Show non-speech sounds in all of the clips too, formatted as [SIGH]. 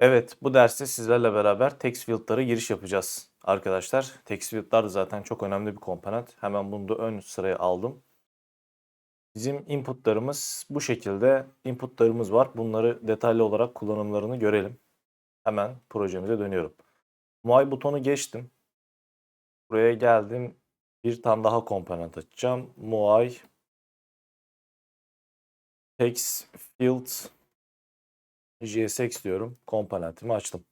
Evet, bu derste sizlerle beraber text field'lara giriş yapacağız arkadaşlar. Text field'lar da zaten çok önemli bir komponent. Hemen bunu da ön sıraya aldım. Bizim inputlarımız bu şekilde inputlarımız var. Bunları detaylı olarak kullanımlarını görelim. Hemen projemize dönüyorum. Muay butonu geçtim. Buraya geldim. Bir tane daha komponent açacağım. Muay text field JSX diyorum. Komponentimi açtım.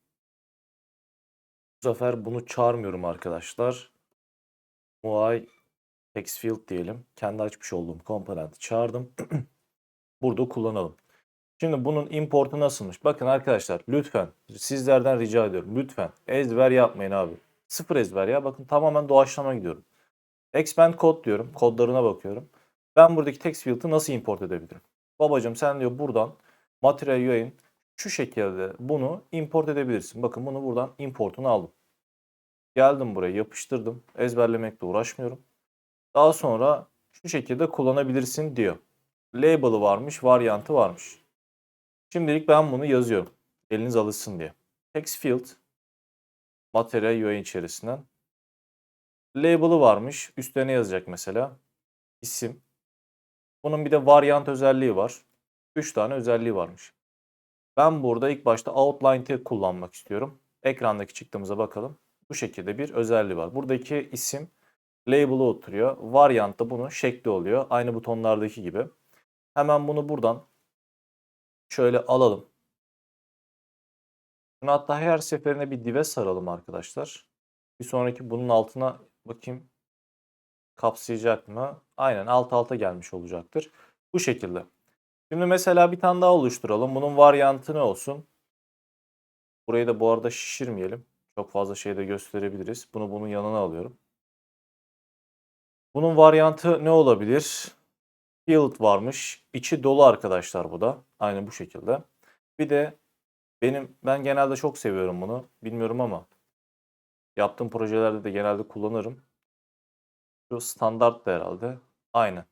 Bu sefer bunu çağırmıyorum arkadaşlar. UI text field diyelim. Kendi açmış olduğum komponenti çağırdım. [CLEARS THROAT] Burada kullanalım. Şimdi bunun importu nasılmış? Bakın arkadaşlar lütfen sizlerden rica ediyorum. Lütfen ezber yapmayın abi. Sıfır ezber ya. Bakın tamamen doğaçlama gidiyorum. Expand code diyorum. Kodlarına bakıyorum. Ben buradaki text field'ı nasıl import edebilirim? Babacım sen diyor buradan material UI'nin şu şekilde bunu import edebilirsin. Bakın bunu buradan importunu aldım. Geldim buraya yapıştırdım. Ezberlemekle uğraşmıyorum. Daha sonra şu şekilde kullanabilirsin diyor. Label'ı varmış, varyantı varmış. Şimdilik ben bunu yazıyorum. Eliniz alışsın diye. Text field materyal UI içerisinden. Label'ı varmış. Üstüne yazacak mesela. İsim. Bunun bir de varyant özelliği var. 3 tane özelliği varmış. Ben burada ilk başta outline tag kullanmak istiyorum. Ekrandaki çıktığımıza bakalım. Bu şekilde bir özelliği var. Buradaki isim label'a oturuyor. Varyant da bunun şekli oluyor. Aynı butonlardaki gibi. Hemen bunu buradan şöyle alalım. Bunu hatta her seferinde bir dive saralım arkadaşlar. Bir sonraki bunun altına bakayım kapsayacak mı? Aynen alt alta gelmiş olacaktır. Bu şekilde. Şimdi mesela bir tane daha oluşturalım. Bunun varyantı ne olsun? Burayı da bu arada şişirmeyelim. Çok fazla şey de gösterebiliriz. Bunu bunun yanına alıyorum. Bunun varyantı ne olabilir? Field varmış. İçi dolu arkadaşlar bu da. Aynı bu şekilde. Bir de benim ben genelde çok seviyorum bunu. Bilmiyorum ama yaptığım projelerde de genelde kullanırım. Şu standart da herhalde. Aynen.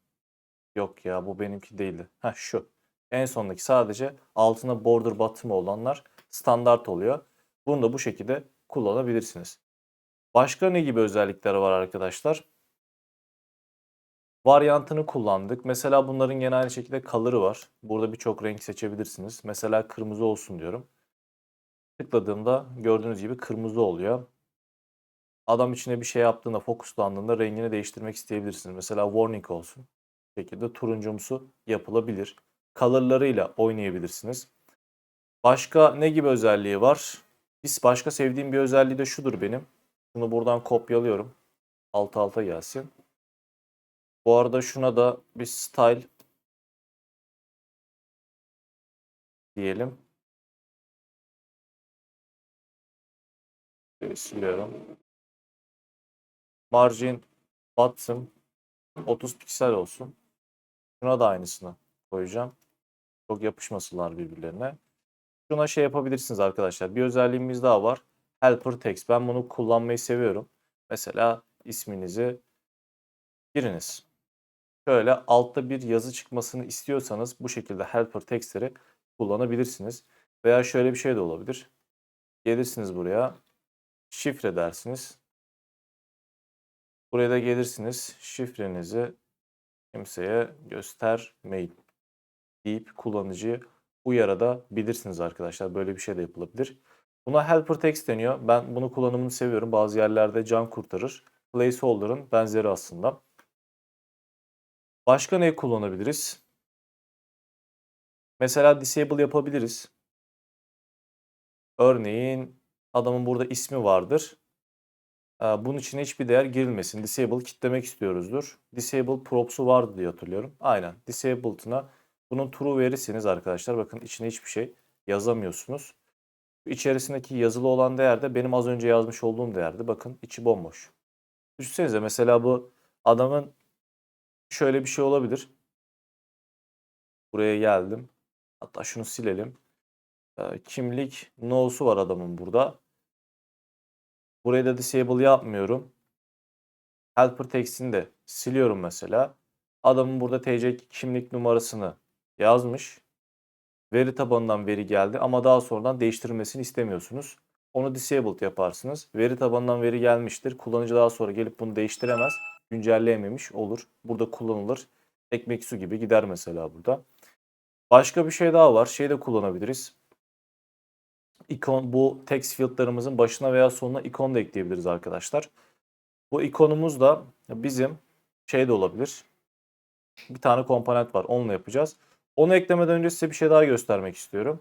Yok ya bu benimki değildi. Ha şu. En sondaki sadece altına border bottom olanlar standart oluyor. Bunu da bu şekilde kullanabilirsiniz. Başka ne gibi özellikleri var arkadaşlar? Varyantını kullandık. Mesela bunların gene aynı şekilde color'ı var. Burada birçok renk seçebilirsiniz. Mesela kırmızı olsun diyorum. Tıkladığımda gördüğünüz gibi kırmızı oluyor. Adam içine bir şey yaptığında, fokuslandığında rengini değiştirmek isteyebilirsiniz. Mesela warning olsun. Şekilde turuncumsu yapılabilir. Color'larıyla oynayabilirsiniz. Başka ne gibi özelliği var? Biz başka sevdiğim bir özelliği de şudur benim. Bunu buradan kopyalıyorum. Alt alta gelsin. Bu arada şuna da bir style diyelim. Siliyorum. Margin bottom 30 piksel olsun. Şuna da aynısını koyacağım. Çok yapışmasınlar birbirlerine. Şuna şey yapabilirsiniz arkadaşlar. Bir özelliğimiz daha var. Helper text. Ben bunu kullanmayı seviyorum. Mesela isminizi giriniz. Şöyle altta bir yazı çıkmasını istiyorsanız bu şekilde helper text'leri kullanabilirsiniz. Veya şöyle bir şey de olabilir. Gelirsiniz buraya. Şifre dersiniz. Buraya da gelirsiniz. Şifrenizi kimseye göstermeyin deyip kullanıcıyı uyarabilirsiniz arkadaşlar. Böyle bir şey de yapılabilir. Buna helper text deniyor. Ben bunu kullanımını seviyorum. Bazı yerlerde can kurtarır. Placeholder'ın benzeri aslında. Başka ne kullanabiliriz? Mesela disable yapabiliriz. Örneğin adamın burada ismi vardır. Bunun içine hiçbir değer girilmesin. Disable kitlemek istiyoruzdur. Disable props'u vardı diye hatırlıyorum. Aynen. Disabled'ına bunun true verirseniz arkadaşlar bakın içine hiçbir şey yazamıyorsunuz. İçerisindeki yazılı olan değer de benim az önce yazmış olduğum değerdi. Bakın içi bomboş. Düşünsenize mesela bu adamın şöyle bir şey olabilir. Buraya geldim. Hatta şunu silelim. Kimlik no'su var adamın burada. Burayı da disable yapmıyorum. Helper text'ini de siliyorum mesela. Adamın burada TC kimlik numarasını yazmış. Veri tabanından veri geldi ama daha sonradan değiştirilmesini istemiyorsunuz. Onu disabled yaparsınız. Veri tabanından veri gelmiştir. Kullanıcı daha sonra gelip bunu değiştiremez. Güncelleyememiş olur. Burada kullanılır. Ekmek su gibi gider mesela burada. Başka bir şey daha var. Şey de kullanabiliriz. İkon, bu text field'larımızın başına veya sonuna ikon da ekleyebiliriz arkadaşlar. Bu ikonumuz da bizim şey de olabilir. Bir tane komponent var. Onunla yapacağız. Onu eklemeden önce size bir şey daha göstermek istiyorum.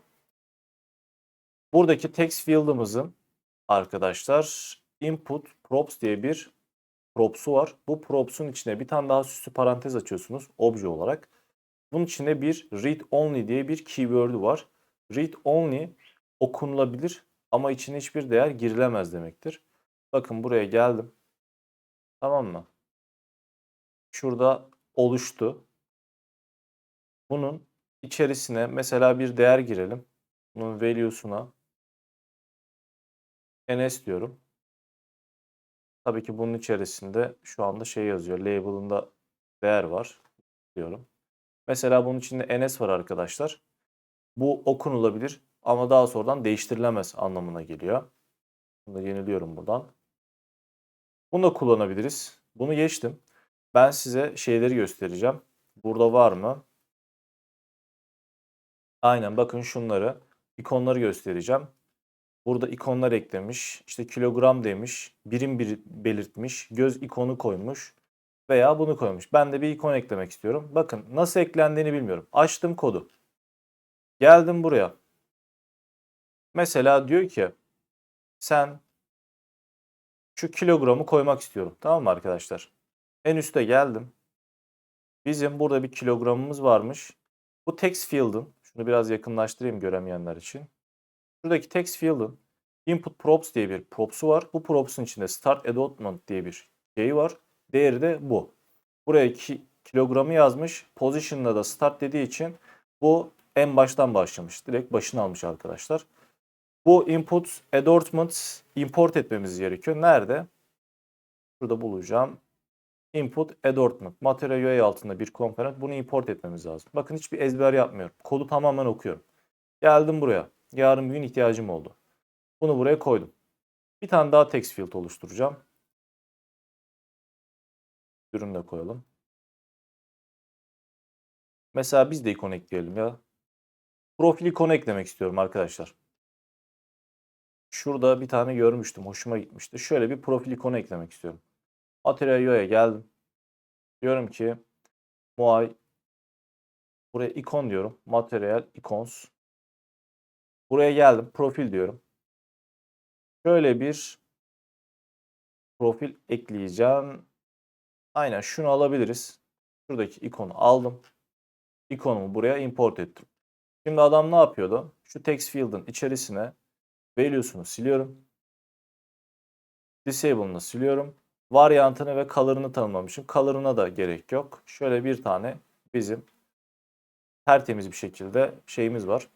Buradaki text field'ımızın arkadaşlar input props diye bir props'u var. Bu props'un içine bir tane daha süslü parantez açıyorsunuz obje olarak. Bunun içinde bir read only diye bir keyword'ü var. Read only okunulabilir ama içine hiçbir değer girilemez demektir. Bakın buraya geldim. Tamam mı? Şurada oluştu. Bunun içerisine mesela bir değer girelim. Bunun value'suna ns diyorum. Tabii ki bunun içerisinde şu anda şey yazıyor. Label'ında değer var diyorum. Mesela bunun içinde ns var arkadaşlar. Bu okunulabilir ama daha sonradan değiştirilemez anlamına geliyor. Bunu da yeniliyorum buradan. Bunu da kullanabiliriz. Bunu geçtim. Ben size şeyleri göstereceğim. Burada var mı? Aynen bakın şunları. ikonları göstereceğim. Burada ikonlar eklemiş. İşte kilogram demiş. Birim bir belirtmiş. Göz ikonu koymuş. Veya bunu koymuş. Ben de bir ikon eklemek istiyorum. Bakın nasıl eklendiğini bilmiyorum. Açtım kodu. Geldim buraya. Mesela diyor ki sen şu kilogramı koymak istiyorum. Tamam mı arkadaşlar? En üste geldim. Bizim burada bir kilogramımız varmış. Bu text field'ın, şunu biraz yakınlaştırayım göremeyenler için. Şuradaki text field'ın input props diye bir props'u var. Bu props'un içinde start allotment diye bir şey var. Değeri de bu. Buraya ki, kilogramı yazmış. Position'da da start dediği için bu en baştan başlamış. Direkt başını almış arkadaşlar. Bu input adornment import etmemiz gerekiyor. Nerede? Şurada bulacağım. Input adornment. Material UI altında bir komponent. Bunu import etmemiz lazım. Bakın hiçbir ezber yapmıyorum. Kodu tamamen okuyorum. Geldim buraya. Yarın bir gün ihtiyacım oldu. Bunu buraya koydum. Bir tane daha text field oluşturacağım. Ürün de koyalım. Mesela biz de ikon ekleyelim ya. Profil ikonu eklemek istiyorum arkadaşlar. Şurada bir tane görmüştüm. Hoşuma gitmişti. Şöyle bir profil ikonu eklemek istiyorum. Material UI'ye geldim. Diyorum ki Muay buraya ikon diyorum. Material icons. Buraya geldim. Profil diyorum. Şöyle bir profil ekleyeceğim. Aynen şunu alabiliriz. Şuradaki ikonu aldım. İkonumu buraya import ettim. Şimdi adam ne yapıyordu? Şu text field'ın içerisine value'sunu siliyorum. Disable'ını siliyorum. Varyantını ve color'ını tanımlamışım. Color'ına da gerek yok. Şöyle bir tane bizim tertemiz bir şekilde şeyimiz var.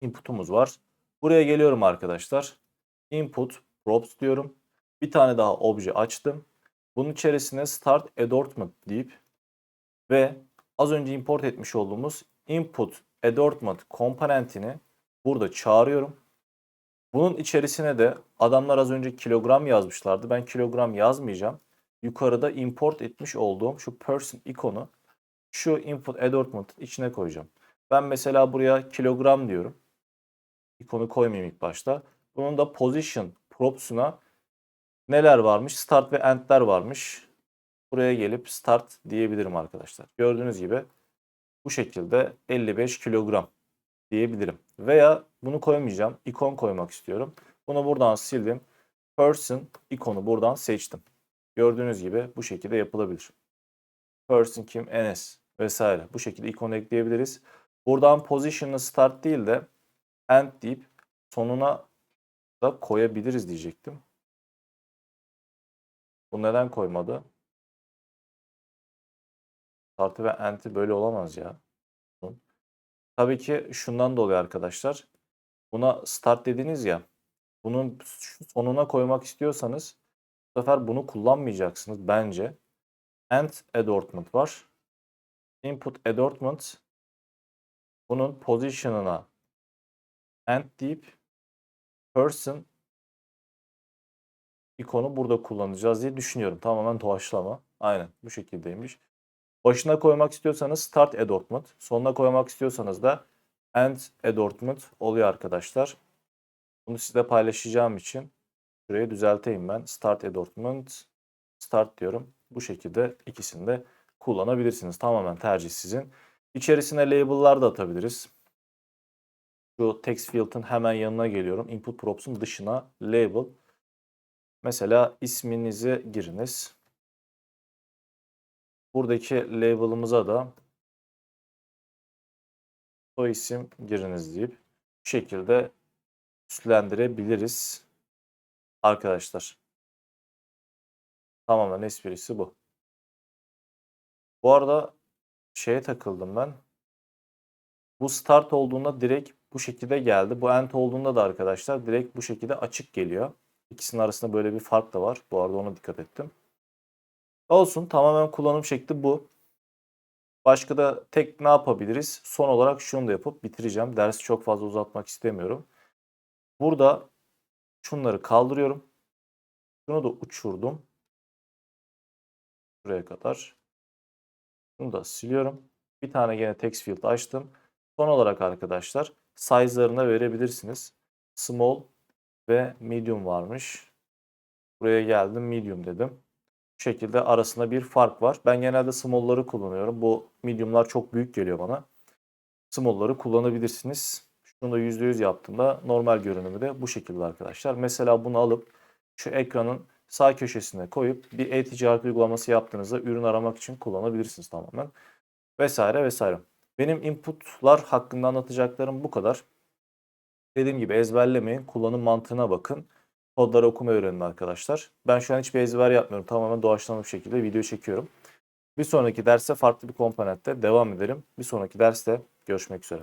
Input'umuz var. Buraya geliyorum arkadaşlar. Input props diyorum. Bir tane daha obje açtım. Bunun içerisine start adornment deyip ve az önce import etmiş olduğumuz input adornment komponentini burada çağırıyorum. Bunun içerisine de adamlar az önce kilogram yazmışlardı. Ben kilogram yazmayacağım. Yukarıda import etmiş olduğum şu person ikonu şu input adornment içine koyacağım. Ben mesela buraya kilogram diyorum. İkonu koymayayım ilk başta. Bunun da position props'una neler varmış? Start ve end'ler varmış. Buraya gelip start diyebilirim arkadaşlar. Gördüğünüz gibi bu şekilde 55 kilogram diyebilirim. Veya bunu koymayacağım. İkon koymak istiyorum. Bunu buradan sildim. Person ikonu buradan seçtim. Gördüğünüz gibi bu şekilde yapılabilir. Person kim? NS vesaire. Bu şekilde ikon ekleyebiliriz. Buradan position'ı start değil de end deyip sonuna da koyabiliriz diyecektim. Bu neden koymadı? Startı ve end'i böyle olamaz ya. Tabii ki şundan dolayı arkadaşlar. Buna start dediniz ya. Bunun sonuna koymak istiyorsanız bu sefer bunu kullanmayacaksınız bence. End adornment var. Input adornment bunun position'ına end deyip person ikonu burada kullanacağız diye düşünüyorum. Tamamen doğaçlama. Aynen bu şekildeymiş. Başına koymak istiyorsanız start adornment. Sonuna koymak istiyorsanız da end adornment oluyor arkadaşlar. Bunu size paylaşacağım için şurayı düzelteyim ben. Start adornment start diyorum. Bu şekilde ikisini de kullanabilirsiniz. Tamamen tercih sizin. İçerisine label'lar da atabiliriz. Şu text field'ın hemen yanına geliyorum. Input props'un dışına label. Mesela isminizi giriniz. Buradaki label'ımıza da soy isim giriniz deyip bu şekilde üstlendirebiliriz arkadaşlar. Tamamen esprisi bu. Bu arada şeye takıldım ben. Bu start olduğunda direkt bu şekilde geldi. Bu end olduğunda da arkadaşlar direkt bu şekilde açık geliyor. İkisinin arasında böyle bir fark da var. Bu arada ona dikkat ettim. Olsun tamamen kullanım şekli bu. Başka da tek ne yapabiliriz? Son olarak şunu da yapıp bitireceğim. Dersi çok fazla uzatmak istemiyorum. Burada şunları kaldırıyorum. Şunu da uçurdum. Buraya kadar. Bunu da siliyorum. Bir tane gene text field açtım. Son olarak arkadaşlar size'larına verebilirsiniz. Small ve medium varmış. Buraya geldim medium dedim. Şekilde arasında bir fark var. Ben genelde small'ları kullanıyorum. Bu medium'lar çok büyük geliyor bana. Small'ları kullanabilirsiniz. Şunu da %100 yaptığımda normal görünümü de bu şekilde arkadaşlar. Mesela bunu alıp şu ekranın sağ köşesine koyup bir e-ticaret uygulaması yaptığınızda ürün aramak için kullanabilirsiniz tamamen. Vesaire vesaire. Benim inputlar hakkında anlatacaklarım bu kadar. Dediğim gibi ezberlemeyin. Kullanım mantığına bakın. Kodları okuma öğrenin arkadaşlar. Ben şu an hiçbir ezber yapmıyorum. Tamamen doğaçlama bir şekilde video çekiyorum. Bir sonraki derste farklı bir komponentte devam edelim. Bir sonraki derste görüşmek üzere.